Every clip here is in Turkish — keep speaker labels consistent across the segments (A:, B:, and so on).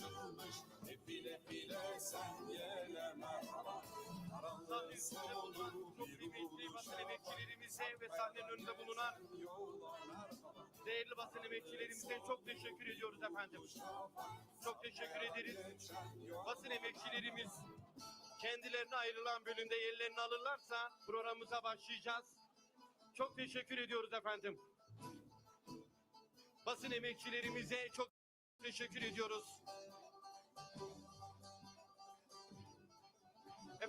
A: açılmış E bile bile sen yele merhaba Karanlığı
B: çok
A: bir vuruşa
B: emekçilerimize ve sahnenin önünde bulunan değerli basın emekçilerimize çok teşekkür ediyoruz efendim. Çok teşekkür ederiz. Basın emekçilerimiz kendilerine ayrılan bölümde yerlerini alırlarsa programımıza başlayacağız. Çok teşekkür ediyoruz efendim. Basın emekçilerimize çok teşekkür ediyoruz.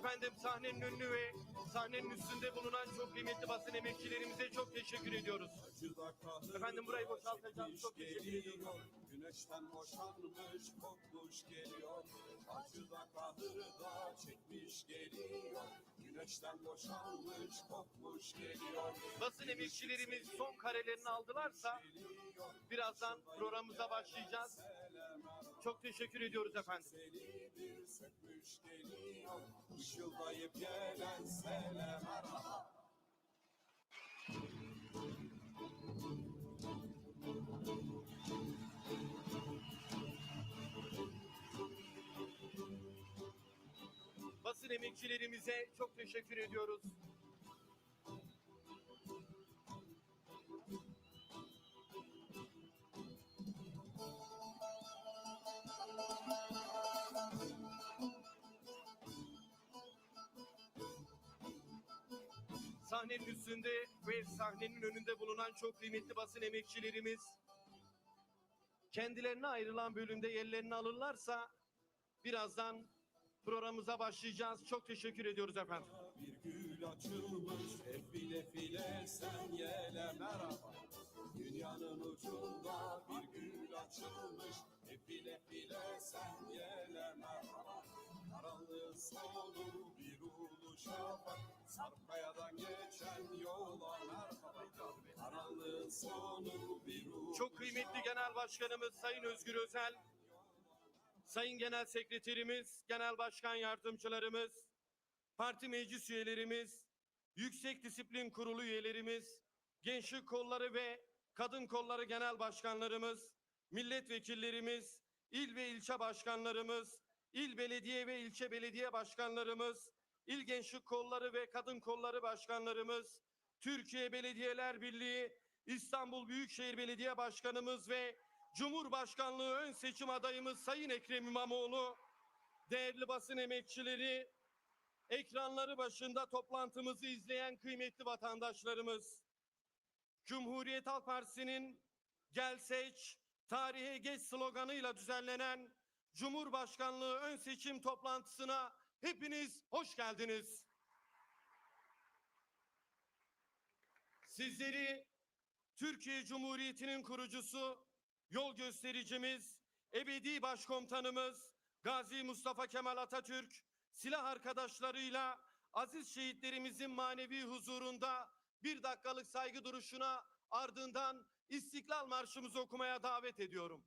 B: Efendim sahnenin önünü ve sahnenin üstünde bulunan çok kıymetli basın emekçilerimize çok teşekkür ediyoruz. Efendim burayı boşaltacağız. Çok teşekkür ediyorum.
A: Güneşten boşanmış kokmuş geliyor Acı da kahır da çekmiş geliyor Güneşten boşanmış kokmuş geliyor
B: Basın emekçilerimiz son karelerini aldılarsa birazdan programımıza başlayacağız. Çok teşekkür ediyoruz efendim.
A: Seni gelen sele
B: Basın emekçilerimize çok teşekkür ediyoruz. Sahnenin üstünde ve sahnenin önünde bulunan çok kıymetli basın emekçilerimiz kendilerine ayrılan bölümde yerlerini alırlarsa birazdan programımıza başlayacağız. Çok teşekkür ediyoruz efendim.
A: Bir gül açılmış hep bile bile sen yele merhaba Dünyanın ucunda bir gül açılmış hep bile bile sen yele merhaba Karanlığın sonu bir ulu şafak
B: Çok kıymetli Genel Başkanımız Sayın Özgür Özel, Sayın Genel Sekreterimiz, Genel Başkan Yardımcılarımız, parti meclis üyelerimiz, Yüksek Disiplin Kurulu üyelerimiz, Gençlik Kolları ve Kadın Kolları Genel Başkanlarımız, milletvekillerimiz, il ve ilçe başkanlarımız, il belediye ve ilçe belediye başkanlarımız, il gençlik kolları ve kadın kolları başkanlarımız, Türkiye Belediyeler Birliği, İstanbul Büyükşehir Belediye Başkanımız ve Cumhurbaşkanlığı ön seçim adayımız Sayın Ekrem İmamoğlu, değerli basın emekçileri, ekranları başında toplantımızı izleyen kıymetli vatandaşlarımız, Cumhuriyet Halk Partisi'nin Gel Seç, Tarihe Geç sloganıyla düzenlenen Cumhurbaşkanlığı ön seçim toplantısına hepiniz hoş geldiniz. Sizleri Türkiye Cumhuriyeti'nin kurucusu, yol göstericimiz, ebedi başkomutanımız Gazi Mustafa Kemal Atatürk silah arkadaşlarıyla aziz şehitlerimizin manevi huzurunda bir dakikalık saygı duruşuna ardından İstiklal Marşımızı okumaya davet ediyorum.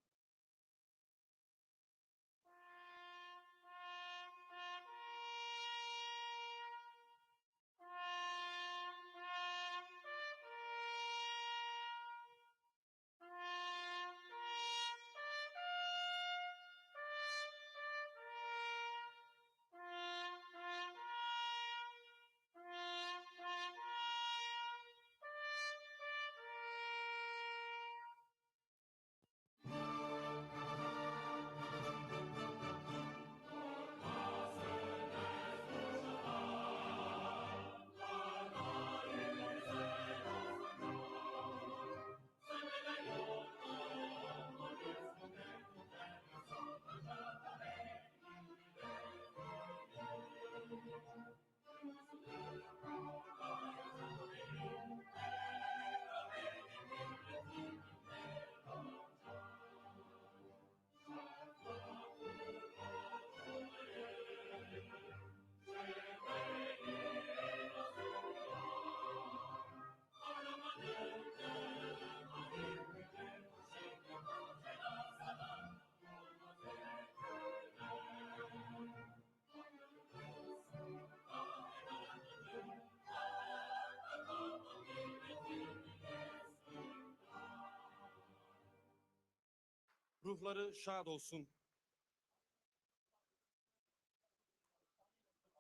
B: ruhları şad olsun.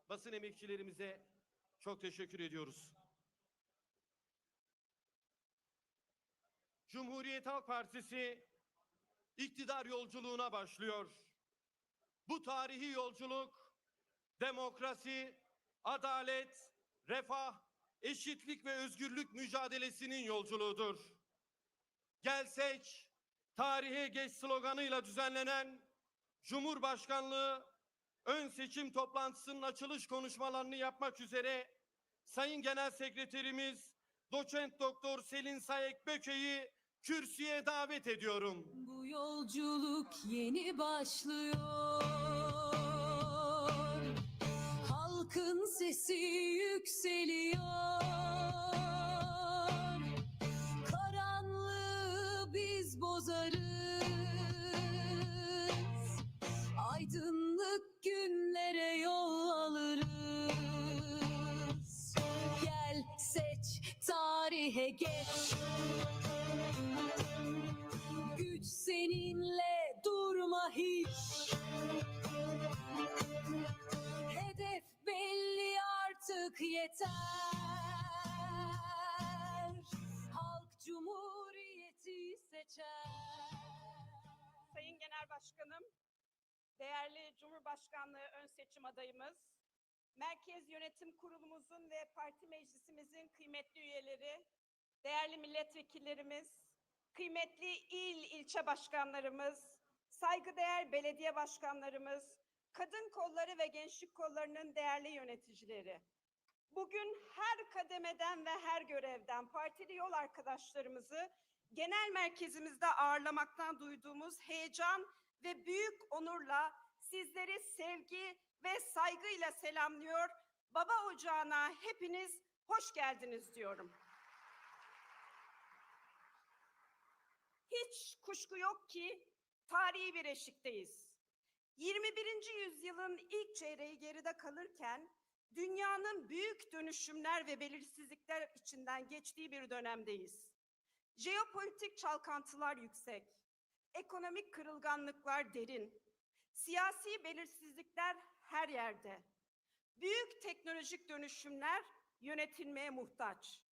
B: Basın emekçilerimize çok teşekkür ediyoruz. Cumhuriyet Halk Partisi iktidar yolculuğuna başlıyor. Bu tarihi yolculuk demokrasi, adalet, refah, eşitlik ve özgürlük mücadelesinin yolculuğudur. Gelseç tarihe geç sloganıyla düzenlenen Cumhurbaşkanlığı ön seçim toplantısının açılış konuşmalarını yapmak üzere Sayın Genel Sekreterimiz Doçent Doktor Selin Sayek Böke'yi kürsüye davet ediyorum.
C: Bu yolculuk yeni başlıyor. Halkın sesi yükseliyor. Geç. Güç seninle durma hiç. Hedef belli artık yeter. Halk cumhuriyeti seçer.
D: Sayın Genel Başkanım, değerli Cumhurbaşkanlığı ön seçim adayımız, Merkez Yönetim Kurulumuzun ve Parti Meclisimizin kıymetli üyeleri, değerli milletvekillerimiz, kıymetli il ilçe başkanlarımız, saygıdeğer belediye başkanlarımız, kadın kolları ve gençlik kollarının değerli yöneticileri. Bugün her kademeden ve her görevden partili yol arkadaşlarımızı genel merkezimizde ağırlamaktan duyduğumuz heyecan ve büyük onurla sizleri sevgi ve saygıyla selamlıyor. Baba ocağına hepiniz hoş geldiniz diyorum. Hiç kuşku yok ki tarihi bir eşikteyiz. 21. yüzyılın ilk çeyreği geride kalırken dünyanın büyük dönüşümler ve belirsizlikler içinden geçtiği bir dönemdeyiz. Jeopolitik çalkantılar yüksek, ekonomik kırılganlıklar derin, siyasi belirsizlikler her yerde. Büyük teknolojik dönüşümler yönetilmeye muhtaç.